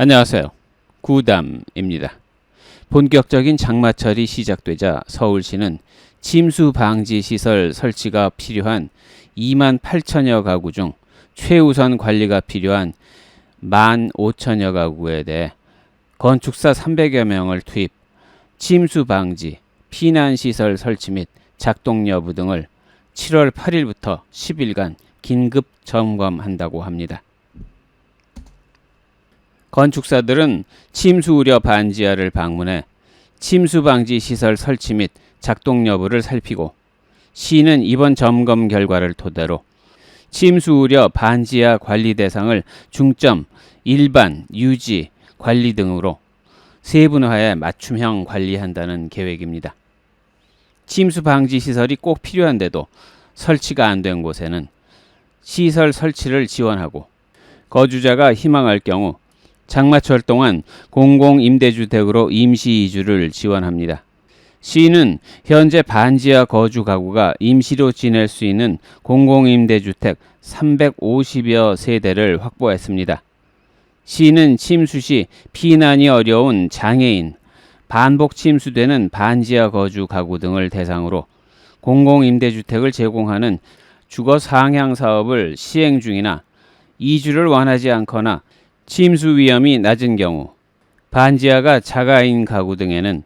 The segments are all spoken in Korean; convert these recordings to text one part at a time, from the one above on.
안녕하세요. 구담입니다. 본격적인 장마철이 시작되자 서울시는 침수 방지 시설 설치가 필요한 2만 8천여 가구 중 최우선 관리가 필요한 1만 5천여 가구에 대해 건축사 300여 명을 투입, 침수 방지, 피난 시설 설치 및 작동 여부 등을 7월 8일부터 10일간 긴급 점검한다고 합니다. 건축사들은 침수 우려 반지하를 방문해 침수 방지 시설 설치 및 작동 여부를 살피고 시는 이번 점검 결과를 토대로 침수 우려 반지하 관리 대상을 중점, 일반, 유지, 관리 등으로 세분화해 맞춤형 관리한다는 계획입니다. 침수 방지 시설이 꼭 필요한데도 설치가 안 된 곳에는 시설 설치를 지원하고 거주자가 희망할 경우 장마철 동안 공공임대주택으로 임시 이주를 지원합니다. 시는 현재 반지하 거주 가구가 임시로 지낼 수 있는 공공임대주택 350여 세대를 확보했습니다. 시는 침수 시 피난이 어려운 장애인, 반복 침수되는 반지하 거주 가구 등을 대상으로 공공임대주택을 제공하는 주거 상향 사업을 시행 중이나 이주를 원하지 않거나 침수 위험이 낮은 경우 반지하가 자가인 가구 등에는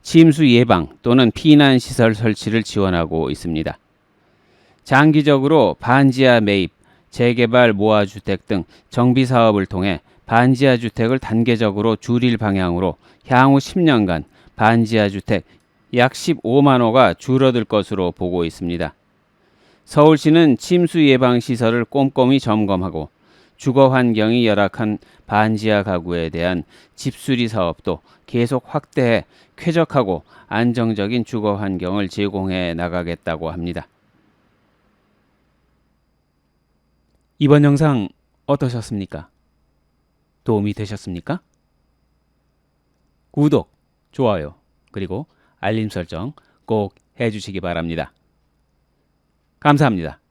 침수 예방 또는 피난 시설 설치를 지원하고 있습니다. 장기적으로 반지하 매입, 재개발 모아 주택 등 정비 사업을 통해 반지하 주택을 단계적으로 줄일 방향으로 향후 10년간 반지하 주택 약 15만 호가 줄어들 것으로 보고 있습니다. 서울시는 침수 예방 시설을 꼼꼼히 점검하고 주거 환경이 열악한 반지하 가구에 대한 집수리 사업도 계속 확대해 쾌적하고 안정적인 주거 환경을 제공해 나가겠다고 합니다. 이번 영상 어떠셨습니까? 도움이 되셨습니까? 구독, 좋아요, 그리고 알림 설정 꼭 해주시기 바랍니다. 감사합니다.